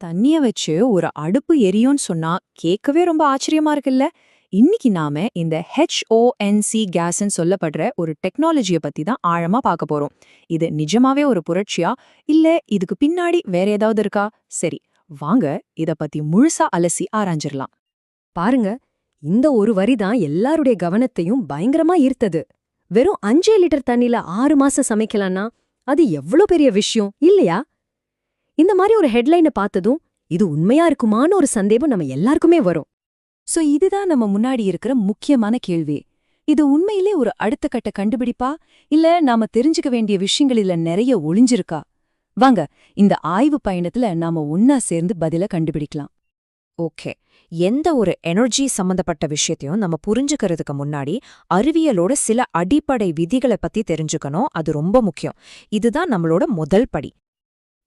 தண்ணிய வச்சு ஒரு அடுப்பு எரியும்னு சொன்னா கேட்கவே ரொம்ப ஆச்சரியமா இருக்குல்ல? இன்னைக்கு நாம இந்த ஹெச்ஓஎன்சி கேஸ்ன்னு சொல்லப்படுற ஒரு டெக்னாலஜிய பத்தி தான் ஆழமா பார்க்க போறோம். இது நிஜமாவே ஒரு புரட்சியா? இல்ல இதுக்கு பின்னாடி வேற ஏதாவது இருக்கா? சரி வாங்க இத பத்தி முழுசா அலசி ஆராய்ஞ்சிரலாம். பாருங்க இந்த ஒரு வரி தான் எல்லாருடைய கவனத்தையும் பயங்கரமா ஈர்த்தது. வெறும் அஞ்சே லிட்டர் தண்ணில ஆறு மாசம் சமைக்கலான்னா அது எவ்ளோ பெரிய விஷயம் இல்லையா? இந்த மாதிரி ஒரு ஹெட்லைனை பார்த்ததும் இது உண்மையா இருக்குமான்னு ஒரு சந்தேகம் நம்ம எல்லாருக்குமே வரும். சோ இதுதான் நம்ம முன்னாடி இருக்கிற முக்கியமான கேள்வி. இது உண்மையிலே ஒரு அடுத்த கட்ட கண்டுபிடிப்பா? இல்ல நாம தெரிஞ்சுக்க வேண்டிய விஷயங்களில நிறைய ஒளிஞ்சிருக்கா? வாங்க இந்த ஆய்வு பயணத்துல நாம ஒன்னா சேர்ந்து பதில கண்டுபிடிக்கலாம். ஓகே. எந்த ஒரு எனர்ஜி சம்பந்தப்பட்ட விஷயத்தையும் நம்ம புரிஞ்சுக்கிறதுக்கு முன்னாடி அறிவியலோட சில அடிப்படை விதிகளை பத்தி தெரிஞ்சுக்கணும். அது ரொம்ப முக்கியம். இதுதான் நம்மளோட முதல் படி.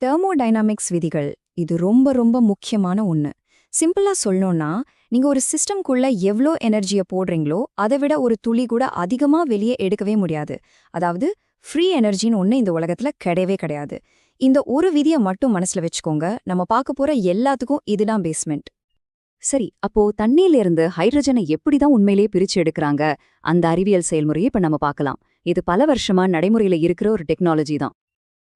தெர்மோடைனாமிக்ஸ் விதிகள். இது ரொம்ப ரொம்ப முக்கியமான ஒன்று சிம்பிளா சொல்லணும்னா நீங்க ஒரு சிஸ்டம்குள்ளே எவ்ளோ எனர்ஜியை போடுறீங்களோ அதை விட ஒரு துளி கூட அதிகமா வெளியே எடுக்கவே முடியாது. அதாவது ஃப்ரீ எனர்ஜின்னு ஒன்று இந்த உலகத்துல கிடையவே கிடையாது. இந்த ஒரு விதியை மட்டும் மனசுல வச்சுக்கோங்க. நம்ம பார்க்க போகிற எல்லாத்துக்கும் இதுதான் பேஸ்மெண்ட் சரி அப்போ தண்ணியிலிருந்து ஹைட்ரஜனை எப்படி தான் உண்மையிலேயே பிரிச்சு எடுக்கறாங்க? அந்த அறிவியல் செயல்முறையை இப்ப நம்ம பார்க்கலாம். இது பல வருஷமா நடைமுறையில இருக்கிற ஒரு டெக்னாலஜி தான்.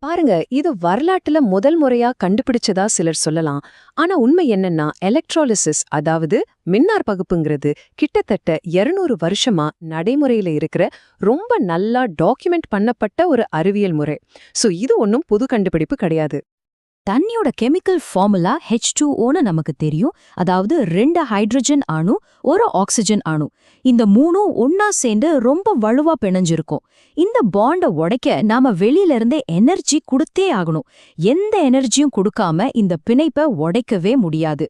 பாருங்க இது வரலாற்றுல முதல் முறையா கண்டுபிடிச்சதா சிலர் சொல்லலாம். ஆனா உண்மை என்னன்னா எலக்ட்ராலிசிஸ் அதாவது மின்னார் பகுப்புங்கிறது கிட்டத்தட்ட 200 வருஷமா நடைமுறையில இருக்கிற ரொம்ப நல்லா டாக்குமெண்ட் பண்ணப்பட்ட ஒரு அறிவியல் முறை. சோ இது ஒன்னும் புது கண்டுபிடிப்பு கிடையாது. தண்ணியோட கெமிக்கல் ஃபார்முலா ஹெச் டூஓன்னு நமக்கு தெரியும். அதாவது ரெண்டு ஹைட்ரஜன் அணு ஒரு ஆக்சிஜன் அணு. இந்த மூணும் ஒன்னா சேர்ந்து ரொம்ப வலுவா பிணைஞ்சிருக்கும். இந்த பாண்ட உடைக்க நாம வெளியில இருந்தே எனர்ஜி கொடுத்தே ஆகணும். எந்த எனர்ஜியும் கொடுக்காம இந்த பிணைப்பை உடைக்கவே முடியாது.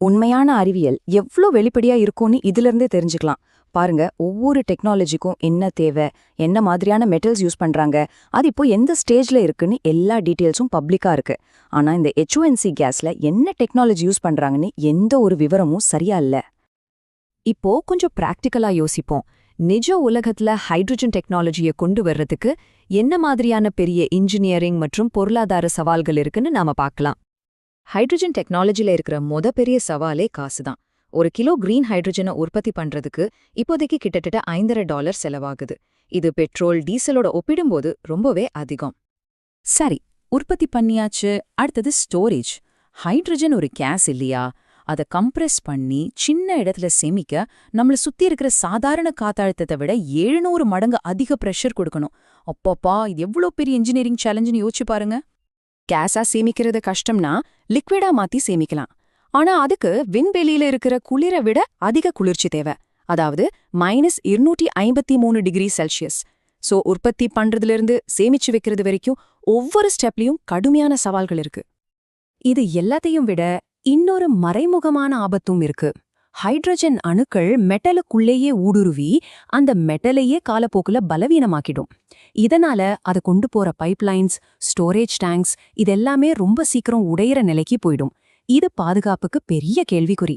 உண்மையான அறிவியல் எவ்ளோ வெளிப்படையா இருக்கும்னு இதிலிருந்தே தெரிஞ்சுக்கலாம். பாருங்க ஒவ்வொரு டெக்னாலஜிக்கும் என்ன தேவை என்ன மாதிரியான மெட்டல்ஸ் யூஸ் பண்றாங்க அது இப்போ எந்த ஸ்டேஜ்ல இருக்குன்னு எல்லா டீட்டெயில்ஸும் பப்ளிக்கா இருக்கு. ஆனா இந்த ஹெச்ஓஎன்சி கேஸ்ல என்ன டெக்னாலஜி யூஸ் பண்றாங்கன்னு எந்த ஒரு விவரமும் சரியா இல்ல. இப்போ கொஞ்சம் பிராக்டிக்கலா யோசிப்போம். நிஜ உலகத்துல ஹைட்ரஜன் டெக்னாலஜியை கொண்டு வர்றதுக்கு என்ன மாதிரியான பெரிய இன்ஜினியரிங் மற்றும் பொருளாதார சவால்கள் இருக்குன்னு நாம பார்க்கலாம். ஹைட்ரஜன் டெக்னாலஜில இருக்கிற மொத பெரிய சவாலே காசு தான் ஒரு கிலோ கிரீன் ஹைட்ரஜனை உற்பத்தி பண்றதுக்கு இப்போதைக்கு கிட்டத்தட்ட ஐந்தரை டாலர் செலவாகுது. இது பெட்ரோல் டீசலோட ஒப்பிடும்போது ரொம்பவே அதிகம். சரி உற்பத்தி பண்ணியாச்சு. அடுத்தது ஸ்டோரேஜ். ஹைட்ரஜன் ஒரு கேஸ் இல்லையா? அதை கம்ப்ரெஸ் பண்ணி சின்ன இடத்துல சேமிக்க நம்மள சுத்தி இருக்கிற சாதாரண காத்தாழுத்தத்தை விட எழுநூறு மடங்கு அதிக பிரஷர் கொடுக்கணும். அப்பப்பா இது எவ்வளோ பெரிய இன்ஜினியரிங் சேலஞ்சுன்னு யோசிச்சு பாருங்க. கேஸா சேமிக்கிறது கஷ்டம்னா லிக்விடா மாத்தி சேமிக்கலாம். ஆனா அதுக்கு விண்வெளியில இருக்கிற குளிரை விட அதிக குளிர்ச்சி தேவை. அதாவது மைனஸ் இருநூற்றி ஐம்பத்தி மூணு டிகிரி செல்சியஸ் சோ உற்பத்தி பண்றதுல இருந்து சேமிச்சு வைக்கிறது வரைக்கும் ஒவ்வொரு ஸ்டெப்லயும் கடுமையான சவால்கள் இருக்கு. இது எல்லாத்தையும் விட இன்னொரு மறைமுகமான ஆபத்தும் இருக்கு. ஹைட்ரஜன் அணுக்கள் மெட்டலுக்குள்ளேயே ஊடுருவி அந்த மெட்டலையே காலப்போக்குல பலவீனமாக்கிடும். இதனால அதை கொண்டு போற பைப்லைன்ஸ் ஸ்டோரேஜ் டேங்க்ஸ் இதெல்லாமே ரொம்ப சீக்கிரம் உடையிற நிலைக்கு போயிடும். இது பாதுகாப்புக்கு பெரிய கேள்விக்குறி.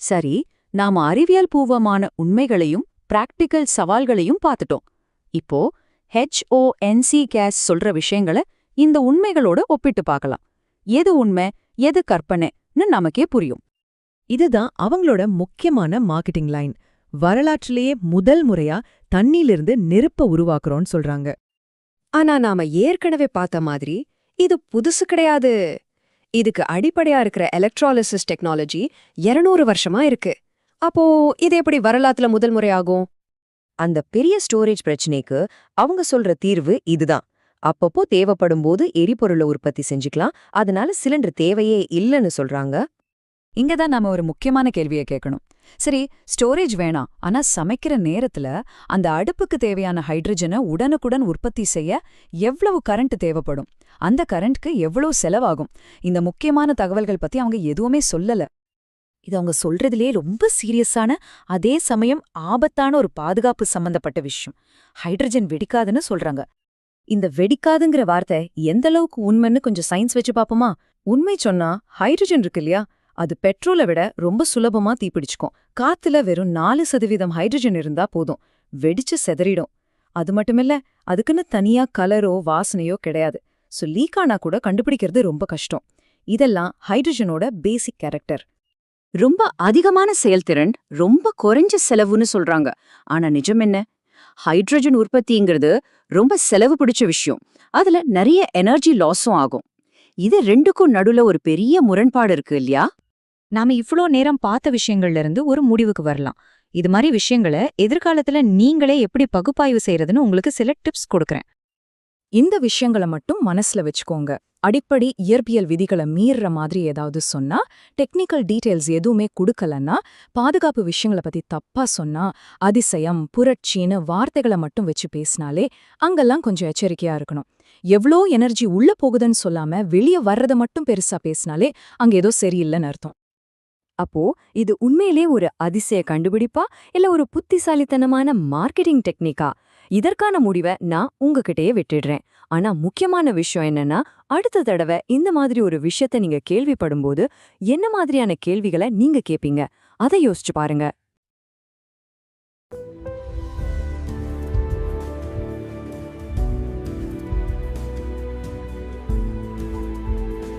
சரி நாம அறிவியல் பூர்வமான உண்மைகளையும் பிராக்டிக்கல் சவால்களையும் பார்த்துட்டோம். இப்போ ஹெச்ஓஎன்சி கேஸ் சொல்ற விஷயங்களை இந்த உண்மைகளோட ஒப்பிட்டு பார்க்கலாம். எது உண்மை எது கற்பனைன்னு நமக்கே புரியும். இதுதான் அவங்களோட முக்கியமான மார்க்கெட்டிங் லைன் வரலாற்றிலேயே முதல் முறையா தண்ணியிலிருந்து நெருப்ப உருவாக்குறோம்னு சொல்றாங்க. ஆனா நாம ஏற்கனவே பார்த்த மாதிரி இது புதுசு கிடையாது. இதுக்கு அடிப்படையா இருக்கிற எலக்ட்ராலிசிஸ் டெக்னாலஜி 200 வருஷமா இருக்கு. அப்போ இது எப்படி வரலாற்றுல முதல் முறையாகும்? அந்த பெரிய ஸ்டோரேஜ் பிரச்சனைக்கு அவங்க சொல்ற தீர்வு இதுதான். அப்பப்போ தேவைப்படும் போது எரிபொருளை உற்பத்தி செஞ்சுக்கலாம். அதனால சிலிண்டர் தேவையே இல்லைன்னு சொல்றாங்க. இங்க தான் நாம ஒரு முக்கியமான கேள்வியை கேட்கணும். சரி ஸ்டோரேஜ் வேணாம். ஆனா சமைக்கிற நேரத்துல அந்த அடுப்புக்கு தேவையான ஹைட்ரஜனை உடனுக்குடன் உற்பத்தி செய்ய எவ்வளவு கரண்ட் தேவைப்படும்? அந்த கரண்ட்க்கு எவ்வளவு செலவாகும்? இந்த முக்கியமான தகவல்கள் பத்தி அவங்க எதுவுமே சொல்லல. இது அவங்க சொல்றதுலேயே ரொம்ப சீரியஸான அதே சமயம் ஆபத்தான ஒரு பாதுகாப்பு சம்பந்தப்பட்ட விஷயம். ஹைட்ரஜன் வெடிக்காதுன்னு சொல்றாங்க. இந்த வெடிக்காதுங்கிற வார்த்தை எந்த அளவுக்கு உண்மைன்னு கொஞ்சம் சயின்ஸ் வச்சு பாப்போமா உண்மை சொன்னா ஹைட்ரஜன் இருக்கு இல்லையா? அது பெட்ரோலை விட ரொம்ப சுலபமா தீப்பிடிச்சுக்கும். காத்துல வெறும் நாலு சதவீதம் ஹைட்ரஜன் இருந்தா போதும். வெடிச்சு செதறிடும். அது மட்டுமில்ல அதுக்குன்னு தனியா கலரோ வாசனையோ கிடையாது. சோ லீக் ஆனா கூட கண்டுபிடிக்கிறது ரொம்ப கஷ்டம். இதெல்லாம் ஹைட்ரஜனோட பேசிக் கேரக்டர் ரொம்ப அதிகமான செயல்திறன் ரொம்ப குறைஞ்ச செலவுன்னு சொல்றாங்க. ஆனா நிஜம் என்ன? ஹைட்ரஜன் உற்பத்திங்கிறது ரொம்ப செலவு பிடிச்ச விஷயம். அதுல நிறைய எனர்ஜி லாஸும் ஆகும். இது ரெண்டுக்கும் நடுல ஒரு பெரிய முரண்பாடு இருக்கு இல்லையா? நாம இவ்ளோ நேரம் பார்த்த விஷயங்கள்ல இருந்து ஒரு முடிவுக்கு வரலாம். இது மாதிரி விஷயங்களை எதிர்காலத்துல நீங்களே எப்படி பகுப்பாய்வு செய்யறதுன்னு உங்களுக்கு சில டிப்ஸ் கொடுக்குறேன். இந்த விஷயங்களை மட்டும் மனசுல வச்சுக்கோங்க. அடிப்படை இயற்பியல் விதிகளை மீறுற மாதிரி ஏதாவது சொன்னா டெக்னிக்கல் டீடைல்ஸ் எதுவுமே கொடுக்கலன்னா பாதுகாப்பு விஷயங்களை பத்தி தப்பா சொன்னா அதிசயம் புரட்சின்னு வார்த்தைகளை மட்டும் வச்சு பேசினாலே அங்கெல்லாம் கொஞ்சம் எச்சரிக்கையா இருக்கணும். எவ்ளோ எனர்ஜி உள்ள போகுதுன்னு சொல்லாம வெளியே வர்றதை மட்டும் பெருசா பேசினாலே அங்க ஏதோ சரியில்லைன்னு அர்த்தம். அப்போ இது உண்மையிலே ஒரு அதிசய கண்டுபிடிப்பா? இல்ல ஒரு புத்திசாலித்தனமான மார்க்கெட்டிங் டெக்னிக்கா? இதற்கான முடிவை நான் உங்ககிட்டயே விட்டுடுறேன். ஆனா முக்கியமான விஷயம் என்னன்னா அடுத்த தடவை இந்த மாதிரி ஒரு விஷயத்த நீங்க கேள்விப்படும்போது என்ன மாதிரியான கேள்விகளை நீங்க கேப்பீங்க? அதை யோசிச்சு பாருங்க.